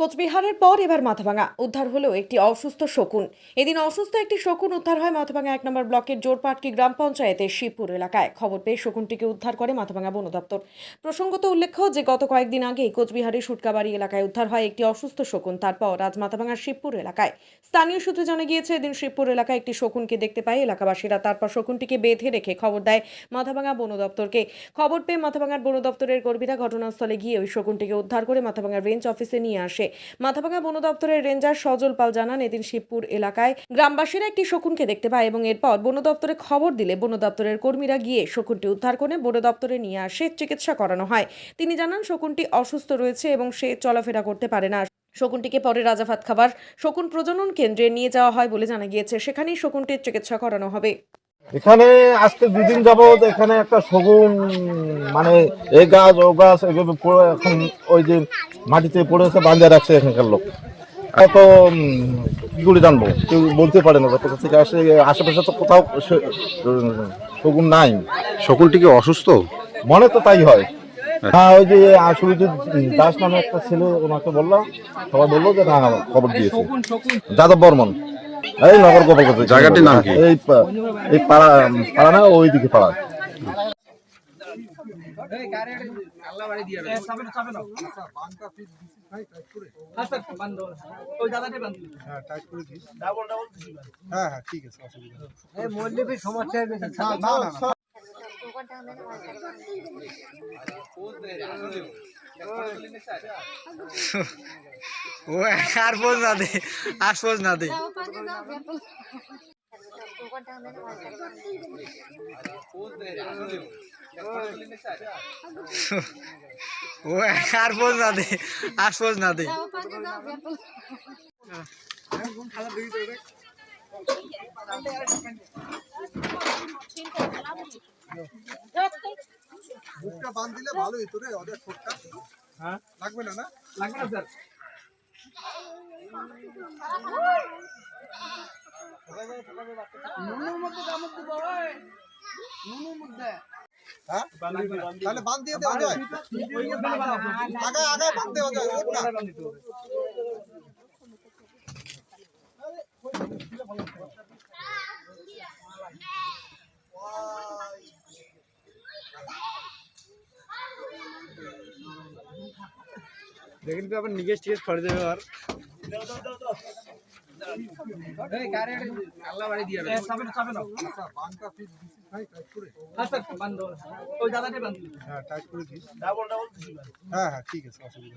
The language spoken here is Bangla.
কোচবিহারের পর এবার মাথাভাঙা। উদ্ধার হলো একটি অসুস্থ শকুন। এদিন অসুস্থ একটি শকুন উদ্ধার হয় মাথাভাঙা এক নম্বর ব্লকের জোরপাটকি গ্রাম পঞ্চায়েতের শিবপুর এলাকায়। খবর পেয়ে শকুনটিকে উদ্ধার করে মাথাভাঙা বন দপ্তর। প্রসঙ্গত উল্লেখ্য যে, গত কয়েকদিন আগে কোচবিহারের সুটকাবাড়ি এলাকায় উদ্ধার হয় একটি অসুস্থ শকুন। তারপর আজ মাথাভাঙার শিবপুর এলাকায়। স্থানীয় সূত্রে জানা গিয়েছে, এদিন শিবপুর এলাকায় একটি শকুনকে দেখতে পায় এলাকাবাসীরা। তারপর শকুনটিকে বেঁধে রেখে খবর দেয় মাথাভাঙা বন দপ্তরকে। খবর পেয়ে মাথাভাঙার বন দপ্তরের কর্মীরা ঘটনাস্থলে গিয়ে ওই শকুনটিকে উদ্ধার করে মাথাভাঙা রেঞ্জ অফিসে নিয়ে আসে। মাথাভাঙা বন দপ্তরের রেঞ্জার সজল পাল জানান, এদিন শিবপুর এলাকায় গ্রামবাসীরা একটি শকুনকে দেখতে পায় এবং এরপর বন দপ্তরে খবর দিলে বন দপ্তরের কর্মীরা গিয়ে শকুনটি উদ্ধার করে বন দপ্তরে নিয়ে আসে, চিকিৎসা করানো হয়। তিনি জানান, শকুনটি অসুস্থ রয়েছে এবং সে চলাফেরা করতে পারে না। শকুনটিকে পরে রাজাভাত খাবার শকুন প্রজনন কেন্দ্রে নিয়ে যাওয়া হয় বলে জানা গিয়েছে। সেখানেই শকুনটির চিকিৎসা করানো হবে। এখানে আজকে দুদিন যাবত এখানে একটা শগুন মানে এ গাছ ও গাছ এভাবে পড়ে এখন ওই যে মাটিতে পড়েছে বাঁধে রাখছে এখানকার লোক। এত কি করে জানব? কেউ বলতে পারে না কোথা থেকে আসে আশেপাশে তো কোথাও সে- শগুন নাই। শকুনটি কি অসুস্থ? মনে তো তাই হয়। হ্যাঁ ওই যে আসলে যে দাস নামে একটা ছেলে ওনাকে বললাম সবাই বলল যে না খবর দিয়েছে। যাদব বর্মন। এই নগর গোপালগঞ্জ। জায়গাটির নাম কি? এই পা- এই পাড়া পাড়া। না ওই দিকে পাড়া হ্যাঁ। ও আর পোজ না দে, আর পোজ না দে। ও আর পোজ না দে, আর পোজ না দে। বুকটা বাঁধ দিলে ভালো হতো রে ওদের ঠোঁটটা হ্যাঁ? লাগবে না না? লাগবে না স্যার। হ্যাঁ? তাহলে বাঁধ দিয়ে দেওয়া যায়। আগায় আগায় বাঁধ দেওয়া যায় দেখেন তো আবার নিকেশ টিকেশ করে দেবে আর হ্যাঁ হ্যাঁ হ্যাঁ ঠিক আছে অসুবিধা।